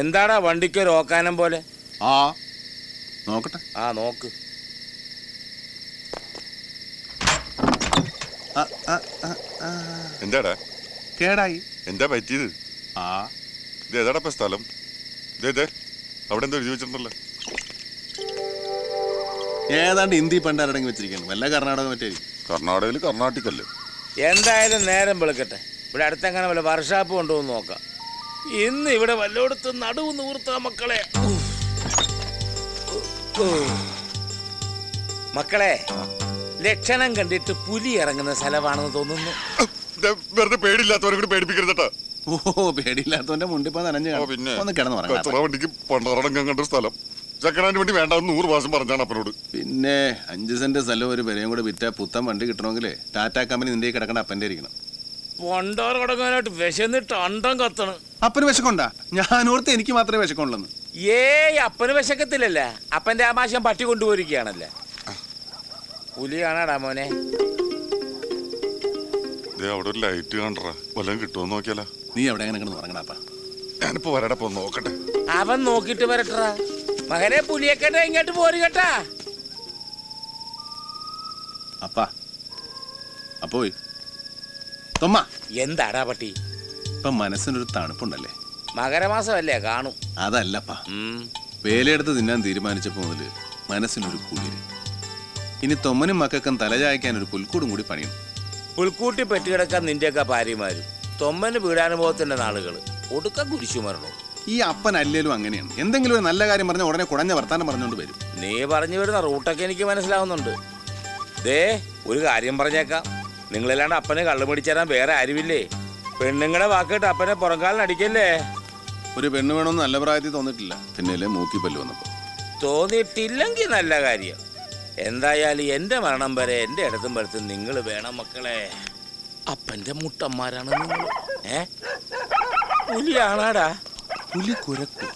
എന്താടാ വണ്ടിക്ക് ഒരു ഓക്കാനം പോലെ? ആ നോക്കട്ടെ. ആ നോക്ക്. എന്താടാ? കേടായി. എന്താ പറ്റിയത്? ആ. ഇത് ഏതാടാ ഇപ്പൊ സ്ഥലം? ഇതേ ദേ അവിടെ എന്തോ എഴുതി വെച്ചിട്ടുണ്ടല്ലോ. ഏതാണ്ട് ഹിന്ദി പണ്ടാരടങ്ങി വെച്ചിരിക്കുന്നു. വല്ല കർണാടക മറ്റേ കർണാടകയിൽ കർണാട്ടിക്കല്ലേ. എന്തായാലും നേരം വെളുക്കട്ടെ. ഇവിടെ അടുത്തെങ്ങനെ വല്ല വർഷാപ്പ് കൊണ്ടുവന്ന് നോക്കാം. ഇന്ന് ഇവിടെ വല്ലോടത്ത് നടുവ് നൂർത്ത മക്കളെ. മക്കളെ ലക്ഷണം കണ്ടിട്ട് പുലി ഇറങ്ങുന്ന സ്ഥലമാണെന്ന് തോന്നുന്നു. ദേ, വെറുതെ പേടിയില്ലാത്തവരെ കൂടി പേടിപ്പിക്കരുതട്ടാ ഓ പേടിയില്ലാത്തവന്റെ മുണ്ടിപ്പോ നനഞ്ഞു ഓ പിന്നെ ഒന്ന് കിടന്ന് പറഞ്ഞു വണ്ടിക്ക് പണ്ടാറടങ്കം കണ്ട സ്ഥലം. ചക്കനാന് വേണ്ടി വേണ്ട നൂറ് പ്രാവശ്യം പറഞ്ഞാണ് അപ്പനോട്. പിന്നെ അഞ്ച് സെന്റ് സ്ഥലം ഒരു വിലയും കൂടെ വിറ്റ പുത്തൻ വണ്ടി കിട്ടണമെങ്കിലേ ടാറ്റ കമ്പനി നിന്റെ കിടക്കേണ്ട കിടക്കണ അപ്പന്റെ ഇരിക്കണം. പൊണ്ടോർ കൊടുക്കാനായിട്ട് വിശന്നിട്ട് അണ്ടം കത്തണ്. അപ്പന് വിശക്കുണ്ടാ? ഓർത്ത് എനിക്ക് മാത്രമേ വിശക്കുള്ളൂ ഏയ് അപ്പന് വിശക്കത്തില്ലല്ലേ. അപ്പന്റെ ആമാശം പട്ടി കൊണ്ടുപോയിരിക്കുകയാണല്ലേ. പുലിയാണാടാ മോനെ. ദേ അവിടെ ഒരു ലൈറ്റ് കണ്ടറാ. വല്ലതും കിട്ടുമോ നോക്കിയാലോ. നീ എവിടെ എങ്ങനെ കിടന്ന് ഉറങ്ങണപ്പാ ഞാനിപ്പോ വരടപ്പോ നോക്കട്ടെ. അവൻ നോക്കിട്ട് വരട്ടാ മകനെ പുലിയക്കട്ടെ ഇങ്ങോട്ട് പോരുകട്ടാ അപ്പാ. അപ്പോയി തൊമ്മ. എന്താടാ പട്ടി? ഇപ്പൊ മനസ്സിനൊരു തണുപ്പുണ്ടല്ലേ? മകരമാസമല്ലേ കാണും. അതല്ലപ്പാ. വേലയെടുത്ത് തിന്നാൻ തീരുമാനിച്ചപ്പോ മുതൽ മനസ്സിനൊരു കുളിര്. ഇനി തൊമ്മനും മക്കൾക്കും തലചായ്ക്കാൻ ഒരു പുൽക്കൂടും കൂടി പണിയും. പുൽക്കൂട്ടി പെറ്റുകിടക്കാൻ നിന്റെയൊക്കെ ഭാര്യമാരും. തൊമ്മന് വീടാനുഭവത്തിന്റെ നാളുകൾ. ഒടുക്ക കുരിശു ഈ അപ്പൻ അല്ലേലും അങ്ങനെയാണ്. എന്തെങ്കിലും ഒരു നല്ല കാര്യം പറഞ്ഞ ഉടനെ കുടഞ്ഞ വർത്താനം പറഞ്ഞുകൊണ്ട് വരും. നീ പറഞ്ഞു വരുന്ന റൂട്ടൊക്കെ എനിക്ക് മനസ്സിലാവുന്നുണ്ട്. ദേ ഒരു കാര്യം പറഞ്ഞേക്കാം. നിങ്ങളല്ലാണ്ട് അപ്പനെ കള്ളു പിടിച്ചേരാൻ വേറെ ആരുമില്ലേ? പെണ്ണുങ്ങളെ വാക്കിട്ട് അപ്പനെ പുറംകാലിനടിക്കല്ലേ ഒരു പെണ്ണ് വേണമെന്ന് നല്ല പ്രായത്തിൽ തോന്നിട്ടില്ല പിന്നെയല്ലേ മൂക്കി പല്ല് വന്നപ്പോ. തോന്നിട്ടില്ലെങ്കിൽ നല്ല കാര്യം. എന്തായാലും എന്റെ മരണം വരെ എന്റെ ഇടത്തും വലത്തും നിങ്ങൾ വേണം മക്കളെ. അപ്പന്റെ മുട്ടന്മാരാണ് നിങ്ങൾ. ഏ? പുലിയാണാടാ. പുലി കുരക്കു.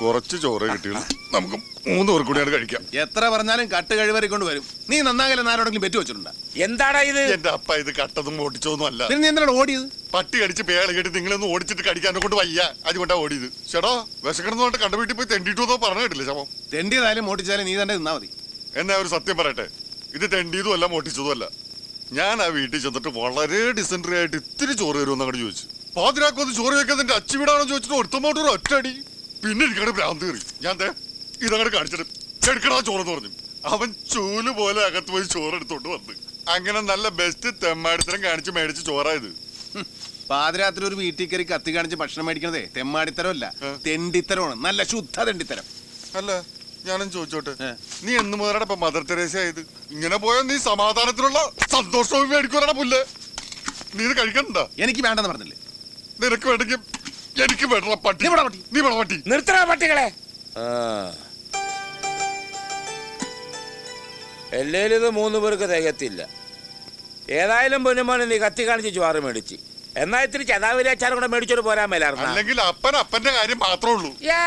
കുറച്ച് ചോറ് കിട്ടിയുള്ളൂ നമുക്ക് മൂന്ന് പേർ കൂടിയാണ് കഴിക്കാം. എത്ര പറഞ്ഞാലും കട്ട് കഴിവറി കൊണ്ട് വരും. നീ നന്നാകല ആരോടെങ്കിലും പെറ്റു വെച്ചിട്ടുണ്ടോ? എന്താടാ ഇത്? എന്റെ അപ്പ ഇത് കട്ടതും ഓടിച്ചതൊന്നും അല്ല പിന്നെ നീ എന്താണ് ഓടിയത്? പട്ടി കടിച്ച് പേള കേട്ട് നിങ്ങളൊന്ന് ഓടിച്ചിട്ട് കടിക്കാനെ കൊണ്ട് വയ്യ. അതുകൊണ്ടാ ഓടിയത്. ചേട്ടോ വിശക്കണമെന്ന് പറഞ്ഞിട്ട് കണ്ട വീട്ടിൽ പോയി തെണ്ടിട്ടു പറഞ്ഞു കേട്ടില്ല ശവം? തെണ്ടിയതായാലും മോട്ടിച്ചാലും നീ തന്നെ നിന്നാ മതി. എന്നാ ഒരു സത്യം പറയട്ടെ. ഇത് തെണ്ടിയതും അല്ല മോട്ടിച്ചതും അല്ല. ഞാൻ ആ വീട്ടിൽ ചെന്നിട്ട് വളരെ ഡിസെൻട്രി ആയിട്ട് ഇത്തിരി ചോറ് തരുമെന്ന് അങ്ങോട്ട് ചോദിച്ചു. പാതിരാക്കൊന്ന് ചോറ് വെക്കാൻ എന്റെ അച്ചുവീടാണോ ചോദിച്ചിട്ട് ഒരുത്തമോട്ട് ഒരു ഒറ്റടി പിന്നെ എനിക്കവിടെ ഭ്രാന്ത് കയറി. ഞാൻ ദേ ഇതങ്ങോട്ട് കാണിച്ചിട്ട് എടുക്കടാ ചോറെന്ന് പറഞ്ഞു. അവൻ ചൂൽ പോലെ അകത്ത് പോയി ചോറ് എടുത്തോണ്ട് വന്ന്. അങ്ങനെ നല്ല ബെസ്റ്റ് തെമ്മാടിത്തരം കാണിച്ച് മേടിച്ച് ചോറായത്. പാതിരാത്രി ഒരു വീട്ടിൽ കയറി കത്തി കാണിച്ച് ഭക്ഷണം മേടിക്കണതേ തെമ്മാടിത്തരമല്ല അല്ല തെണ്ടിത്തരമാണ്. നല്ല ശുദ്ധ തെണ്ടിത്തരം. അല്ല ഞാനും ചോദിച്ചോട്ടെ? നീ എന്ന് മുതലാണ് ഇപ്പൊ മദർ തെരേസ ആയത് ഇങ്ങനെ പോയാൽ നീ സമാധാനത്തിനുള്ള സന്തോഷവും മേടിക്കൂടാ പുല്ല്? നീ ഇത് കഴിക്കണ്ട? എനിക്ക് വേണ്ടെന്ന് പറഞ്ഞില്ലേ? നിനക്ക് വേണമെങ്കിൽ എനിക്ക് വേണ്ട പട്ടി. നീ വിടാ പട്ടി. നീ ഇവിടെ പട്ടി. നിർത്തണ പട്ടികളെ? എല്ലേലും ഇത് മൂന്ന് പേർക്ക് തികത്തില്ല ഏതായാലും പൊന്നുമോനെ നീ കത്തി കാണിച്ച് ചോറ് മേടിച്ച്. എന്നാ ഇത്തിരി ചതാവിരി അച്ചാറും കൂടെ മേടിച്ചോട് പോരാൻ മേലായിരുന്നു. അല്ലെങ്കിൽ അപ്പൻ അപ്പന്റെ കാര്യം മാത്രമേ ഉള്ളൂ. ദാ,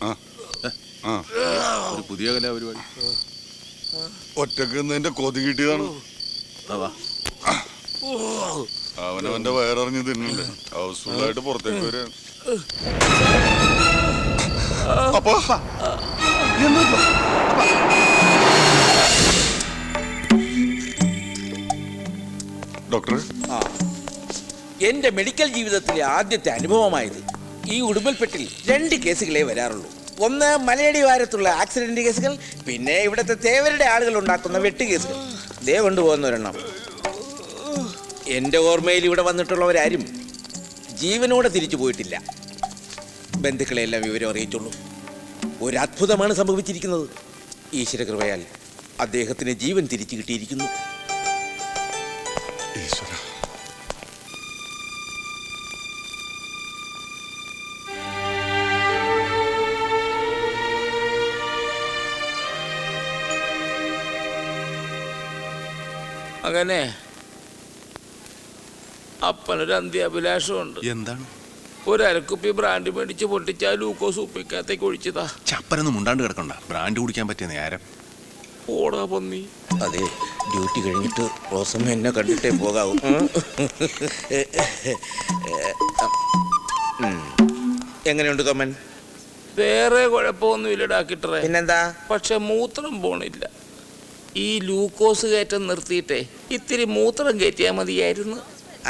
ആ, ആ. ഒരു പുതിയ കലാപരിപാടി ഒറ്റയ്ക്ക് നിന്റെ കൊതി കിട്ടിയതാണ്. അവനവന്റെ വയറിഞ്ഞ് തിന്നണ്ടേ ഹൗസ്ഫുൾ ആയിട്ട് പുറത്തേക്ക് വരിക അപ്പൊ ഇതെന്ത് ഡോക്ടർ ആ. എന്റെ മെഡിക്കൽ ജീവിതത്തിലെ ആദ്യത്തെ അനുഭവമായത് ഈ ഉടുമ്പൽപ്പെട്ടിൽ രണ്ട് കേസുകളെ വരാറുള്ളൂ. ഒന്ന് മലയടി വാരത്തുള്ള ആക്സിഡന്റ് കേസുകൾ പിന്നെ ഇവിടുത്തെ തേവരുടെ ആളുകൾ ഉണ്ടാക്കുന്ന വെട്ട് കേസുകൾ. ദേ കൊണ്ടുപോകുന്ന ഒരെണ്ണം. എന്റെ ഓർമ്മയിൽ ഇവിടെ വന്നിട്ടുള്ളവരാരും ജീവനോടെ തിരിച്ചു പോയിട്ടില്ല. ബന്ധുക്കളെല്ലാം വിവരം അറിയിച്ചുള്ളൂ. ഒരു അത്ഭുതമാണ് സംഭവിച്ചിരിക്കുന്നത്. ഈശ്വര കൃപയാൽ അദ്ദേഹത്തിന് ജീവൻ തിരിച്ചു കിട്ടിയിരിക്കുന്നു. അങ്ങനെ അപ്പനൊരു അന്ത്യാഭിലാഷമുണ്ട് എന്താണ്? ഒരു അരക്കുപ്പി ബ്രാൻഡ് മേടിച്ച് പൊട്ടിച്ചാൽ ലൂക്കോസ് ഉപ്പിക്കകത്തേക്ക് ഒഴിച്ചതാ. ചപ്പനൊന്നും മുണ്ടാണ്ട് കിടക്കണ്ട. ബ്രാൻഡ് കുടിക്കാൻ പറ്റിയ നേരം. ഓടാ പന്നി. അതെ ഡ്യൂട്ടി കഴിഞ്ഞിട്ട് റോസമ്മ എന്നെ കണ്ടിട്ടേ പോകാവൂ. എങ്ങനെയുണ്ട് കമ്മൻ വേറെ കുഴപ്പമൊന്നുമില്ല ഡാക്കിട്ടറെ പിന്നെന്താ? പക്ഷെ മൂത്രം പോണില്ല. ഈ ലൂക്കോസ് കയറ്റം നിർത്തിയിട്ടേ ഇത്തിരി മൂത്രം കയറ്റിയാൽ മതിയായിരുന്നു.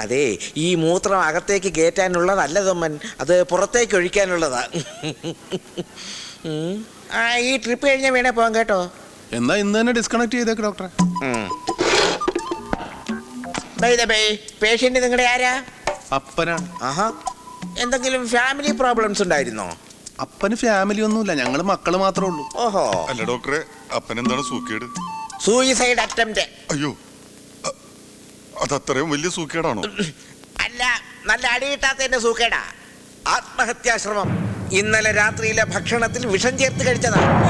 അതെ ഈ മൂത്രം അകത്തേക്ക് കയറ്റാനുള്ളതല്ല തമ്മൻ അത് പുറത്തേക്ക് ഒഴിക്കാനുള്ളതാ. ആ ഈ ട്രിപ്പ് കഴിഞ്ഞാൽ വേണേ പോകാം കേട്ടോ. എന്നാ ഇന്ന് തന്നെ ഡിസ്കണക്ട് ചെയ്തേക്ക് ഡോക്ടറെ പേഷ്യന്റ് നിങ്ങളുടെ ആരാ? അപ്പനാണ് ആഹാ. എന്തെങ്കിലും ഫാമിലി പ്രോബ്ലംസ് ഉണ്ടായിരുന്നോ? അപ്പന് ഫാമിലി ഒന്നുമില്ല ഞങ്ങൾ മക്കൾ മാത്രമേ ഉള്ളൂ. ഓഹോ. അല്ല ഡോക്ടറെ അപ്പനെന്താണ് സൂക്കേട്? സൂയിസൈഡ് അറ്റംപ്റ്റ് അയ്യോ അ- അതത്രയും വലിയ സൂക്കേടാണോ? അല്ല നല്ല അടിയിട്ടാത്തതിന്റെ സൂക്കേടാ. ആത്മഹത്യാശ്രമം. ഇന്നലെ രാത്രിയിലെ ഭക്ഷണത്തിൽ വിഷം ചേർത്ത് കഴിച്ചതാണ്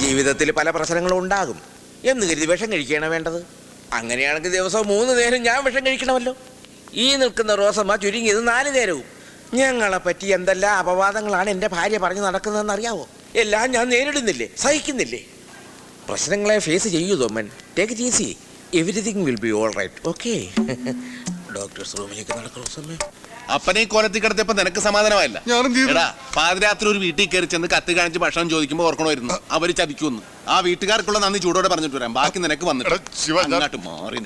ജീവിതത്തിൽ പല പ്രശ്നങ്ങളും ഉണ്ടാകും. എന്ന് കരുതി വിഷം കഴിക്കുകയാണ് വേണ്ടത്? അങ്ങനെയാണെങ്കിൽ ദിവസവും മൂന്ന് നേരം ഞാൻ വിഷം കഴിക്കണമല്ലോ. ഈ നിൽക്കുന്ന റോസമ്മ ചുരുങ്ങിയത് നാല് നേരവും. ഞങ്ങളെ പറ്റി എന്തെല്ലാം അപവാദങ്ങളാണ് എന്റെ ഭാര്യ പറഞ്ഞു നടക്കുന്നതെന്ന് അറിയാവോ? എല്ലാം ഞാൻ നേരിടുന്നില്ലേ? സഹിക്കുന്നില്ലേ? പ്രശ്നങ്ങളെ ഫേസ് ചെയ്യൂ Thoman take it easy everything will be all right okay doctor's റൂമിലേക്ക് നടക്കുന്ന സമയം? അപ്പനെ ഈ കോലത്തിൽ കിടത്തിയപ്പോ നിനക്ക് സമാധാനമായില്ല? എടാ പാതിരാത്രി ഒരു വീട്ടിൽ കയറി ചെന്ന് കത്ത് കാണിച്ച് ഭക്ഷണം ചോദിക്കുമ്പോ ഓർക്കണമായിരുന്നു. അവർ ചതിക്കുമെന്ന്. ആ വീട്ടുകാർക്കുള്ള നന്ദി ചൂടോടെ പറഞ്ഞിട്ട് വരാം. ബാക്കി നിനക്ക് വന്നിട്ട് മാറി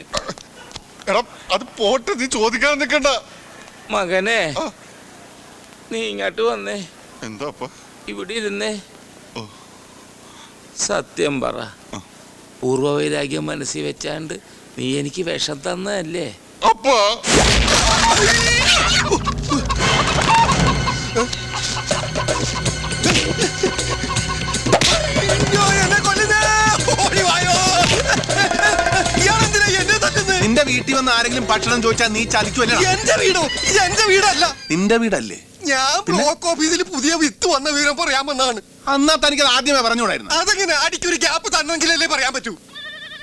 എടാ അത് പോട്ടെ നീ ചോദിക്കാൻ നിൽക്കണ്ട. മകനെ നീ ഇങ്ങോട്ട് വന്നേ. എന്താ അപ്പ? ഇവിടെ ഇരുന്നേ. സത്യം പറ. പൂർവവൈരാഗ്യം പൂർവവൈരാഗ്യം മനസ്സിൽ വെച്ചാണ്ട് നീ എനിക്ക് വിഷം തന്നതല്ലേ? അപ്പോ. നിന്റെ വീട്ടിൽ വന്ന് ആരെങ്കിലും ഭക്ഷണം ചോദിച്ചാൽ നീ ചതിക്കുമല്ലോ എന്റെ വീടോ? ഇത് എന്റെ വീടല്ല. നിന്റെ വീടല്ലേ? ഞാൻ ബ്ലോക്ക് ഓഫീസിൽ പുതിയ വിത്ത് വന്ന വിവരം പറയാമെന്നാണ് അന്നാ തനിക്ക് അത് ആദ്യമേ പറഞ്ഞുകൂടായിരുന്നു. അതെങ്ങനെ അടിക്കൊരു ഗ്യാപ്പ് തന്നെങ്കിലല്ലേ പറയാൻ പറ്റൂ.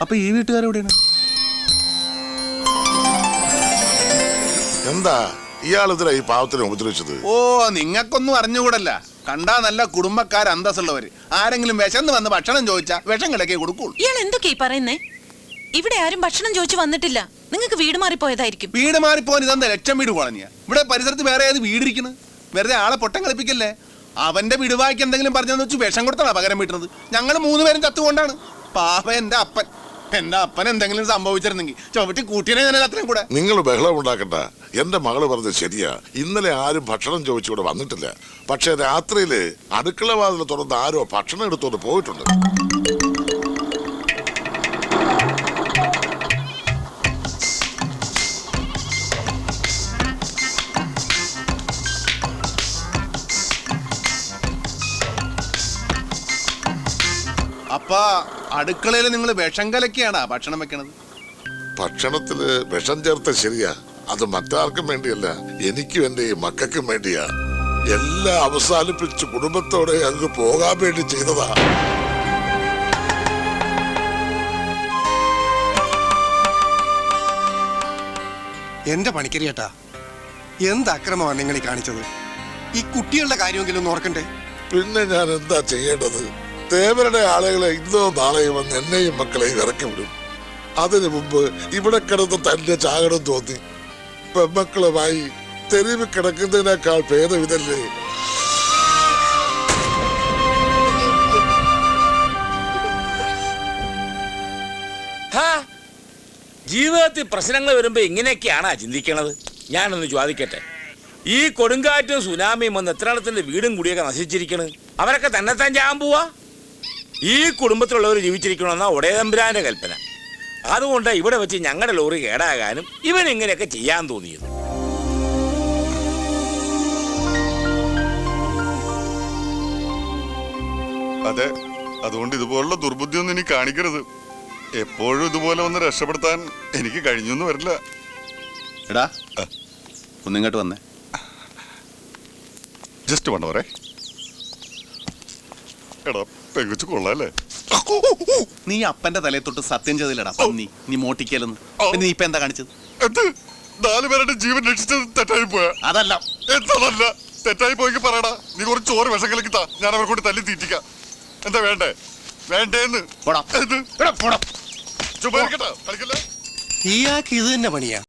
അപ്പൊ ഈ വീട്ടുകാരെവിടെയാണ് എന്താ? ഇയാളിതിനാ ഈ പാവത്തിനെ ഉപദ്രവിച്ചത്? ഓ നിങ്ങൾക്കൊന്നും അറിഞ്ഞുകൂടല്ല. കണ്ടാ നല്ല കുടുംബക്കാർ അന്തസ്സുള്ളവര്. ആരെങ്കിലും വിശന്ന് വന്ന് ഭക്ഷണം ചോദിച്ചാ വിഷം കിടക്കേ കൊടുക്കുള്ളൂ. ഇയാൾ എന്തൊക്കെയാ ഈ പറയുന്നേ? ഇവിടെ ആരും ഭക്ഷണം ചോദിച്ചു വന്നിട്ടില്ല. നിങ്ങൾക്ക് വീട് മാറിപ്പോയതായിരിക്കും. വീട് മാറിപ്പോൻ ഇതെന്താ? ലക്ഷം വീട് കോളനിയാ. ഇവിടെ പരിസരത്ത് വേറെ ഏത് വീടിരിക്കുന്നു? വെറുതെ ആളെ പൊട്ടം കളിപ്പിക്കല്ലേ അവന്റെ വിടുവായ്ക്ക് എന്തെങ്കിലും പറഞ്ഞെന്ന് വെച്ച് വിഷം കൊടുത്താണ് പകരം വീട്ടുന്നത്? ഞങ്ങൾ മൂന്നുപേരും ചത്തുകൊണ്ടാണ് പാപ എന്റെ അപ്പൻ. എന്റെ അപ്പൻ എന്തെങ്കിലും സംഭവിച്ചിരുന്നെങ്കിൽ ചവിട്ടി കൂട്ടിനെ ഞാൻ അത്രയും കൂടെ. നിങ്ങൾ ബഹളം ഉണ്ടാക്കണ്ട. എന്റെ മകൾ പറഞ്ഞത് ശരിയാ. ഇന്നലെ ആരും ഭക്ഷണം ചോദിച്ചുകൂടെ വന്നിട്ടില്ല. പക്ഷെ രാത്രിയിൽ അടുക്കള വാതിൽ തുറന്ന് ആരോ ഭക്ഷണം എടുത്തോണ്ട് പോയിട്ടുണ്ട്. അപ്പൊ അടുക്കളയിൽ നിങ്ങൾ വിഷം കലക്കിയാണാ ഭക്ഷണം വെക്കണത്? ഭക്ഷണത്തിൽ വിഷം ചേർത്ത ശരിയാ. അത് മറ്റാർക്കും വേണ്ടിയല്ല എനിക്കും എന്റെ ഈ മക്കൾക്കും വേണ്ടിയാ. എല്ലാം അവസാനിപ്പിച്ച് കുടുംബത്തോടെ അങ്ങ് പോകാൻ വേണ്ടി ചെയ്തതാ. എന്റെ പണിക്കരിയേട്ടാ എന്ത് അക്രമമാണ് നിങ്ങൾ ഈ കാണിച്ചത്? ഈ കുട്ടികളുടെ കാര്യമെങ്കിലും ഓർക്കണ്ടേ? പിന്നെ ഞാൻ എന്താ ചെയ്യേണ്ടത്? തേവരുടെ ആളുകളെ ഇന്നോ നാളെയും വന്ന് എന്നെയും മക്കളെയും ഇറക്കി വിടും. അതിനു മുമ്പ് ഇവിടെ കിടന്ന് തന്നെ ചാകണം തോന്നി. പെമ്മക്കളുമായി തെരുവ് കിടക്കുന്നതിനേക്കാൾ ഭേദം ഇതല്ലേ? ജീവിതത്തിൽ പ്രശ്നങ്ങൾ വരുമ്പോ ഇങ്ങനെയൊക്കെയാണാ ചിന്തിക്കണത്? ഞാനൊന്ന് ചോദിക്കട്ടെ. ഈ കൊടുങ്കാറ്റും സുനാമിയും വന്ന് എത്രാളത്തിന്റെ വീടും കൂടിയൊക്കെ നശിച്ചിരിക്കണ്? അവരൊക്കെ തന്നെത്താൻ ചാകാൻ പോവാ? ഈ കുടുംബത്തിലുള്ളവർ ജീവിച്ചിരിക്കണമെന്ന ഒടയതമ്പുരാന്റെ കൽപ്പന. അതുകൊണ്ട് ഇവിടെ വെച്ച് ഞങ്ങളുടെ ലോറി കേടാകാനും ഇവൻ ഇങ്ങനെയൊക്കെ ചെയ്യാൻ തോന്നിയത് അതെ അതുകൊണ്ട് ഇതുപോലുള്ള ദുർബുദ്ധിയൊന്നും ഇനി കാണിക്കരുത്. എപ്പോഴും ഇതുപോലെ ഒന്ന് രക്ഷപ്പെടുത്താൻ എനിക്ക് കഴിഞ്ഞൊന്നും വരില്ല. എടാ ഒന്നിങ്ങോട്ട് വന്നേ. ജസ്റ്റ് വേണ്ട പറേ എടാ പെങ്കുച്ചു കൊള്ളാല്ലേ? നീ അപ്പന്റെ തലയെ തൊട്ട് സത്യം ചെയ്തില്ലടാ പന്നി. നീ മോട്ടിക്കലെന്ന് പിന്നെ നീ ഇപ്പൊ എന്താ കാണിച്ചത്? എന്ത്? നാല് പേരുടെ ജീവൻ രക്ഷിച്ചത് തെറ്റായി പോയാ? അതല്ല. തെറ്റായി പോയി പറയടാ. നീ കുറച്ച് ചോറ് വിഷം കലക്കി താ. ഞാൻ അവരെ കൂടി തല്ലി തീറ്റിക്കാം. എന്താ വേണ്ടേ? വേണ്ടേന്ന്. ചുമ്മാ ഇരിക്കട്ടെ. കളിക്കല്ലേ? ഇയാൾക്ക് ഇത് തന്നെ പണിയാ.